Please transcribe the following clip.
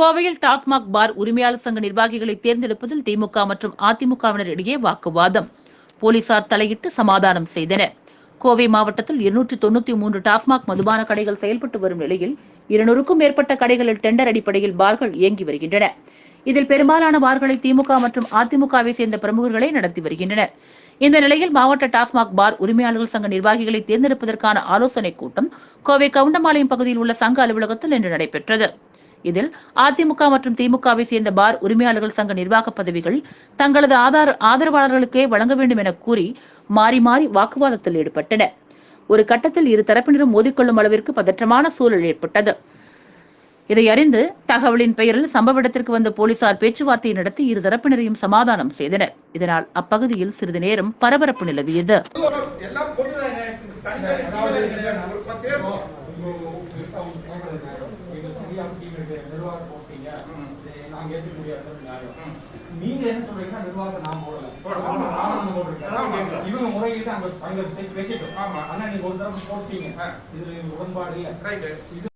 கோவையில் டாஸ்மாக் பார் உரிமையாளர் சங்க நிர்வாகிகளை தேர்ந்தெடுப்பதில் திமுக மற்றும் அதிமுகவினர் இடையே வாக்குவாதம். போலீசார் தலையிட்டு சமாதானம் செய்தனர். கோவை மாவட்டத்தில் இருநூற்றி தொண்ணூத்தி மூன்று டாஸ்மாக் மதுபான கடைகள் செயல்பட்டு வரும் நிலையில் இருநூறுக்கும் மேற்பட்ட கடைகளில் டெண்டர் அடிப்படையில் பார்கள் இயங்கி வருகின்றன. இதில் பெரும்பாலான பார்களை திமுக மற்றும் அதிமுகவை சேர்ந்த பிரமுகர்களே நடத்தி வருகின்றனர். இந்த நிலையில் மாவட்ட டாஸ்மாக் பார் உரிமையாளர்கள் சங்க நிர்வாகிகளை தேர்ந்தெடுப்பதற்கான ஆலோசனைக் கூட்டம் கோவை கவுண்டம்பாளையம் பகுதியில் உள்ள சங்க அலுவலகத்தில் இன்று நடைபெற்றது. இதில் அதிமுக மற்றும் திமுகவை சேர்ந்த பார் உரிமையாளர்கள் சங்க நிர்வாக பதவிகள் தங்களது ஆதார் ஆதரவாளர்களுக்கே வழங்க வேண்டும் என கூறி மாறி மாறி வாக்குவாதத்தில் ஈடுபட்டனர் ஒரு கட்டத்தில் இரு தரப்பினரும் மோதிக்கொள்ளும் அளவிற்கு பதற்றமான சூழல் ஏற்பட்டது. இதை அறிந்து தகவலின் பெயரில் சம்பவ இடத்திற்கு வந்த போலீசார் பேச்சுவார்த்தை நடத்தி இரு தரப்பினரையும் சமாதானம் செய்தனர். இதனால் அப்பகுதியில் சிறிது நேரம் பரபரப்பு நிலவியது. தனித்தனி தீவிரம் கிடையாது. ஒரு பத்து பேர் நீங்க என்ன சொல்றீங்கன்னா நிர்வாகத்தை நான் போடல. இவங்க முறையிட்டு அங்க அங்க வைக்கட்டும். ஆனா நீங்க ஒரு தடவை போட்டீங்க. இதுல உடன்பாடு இல்ல. இது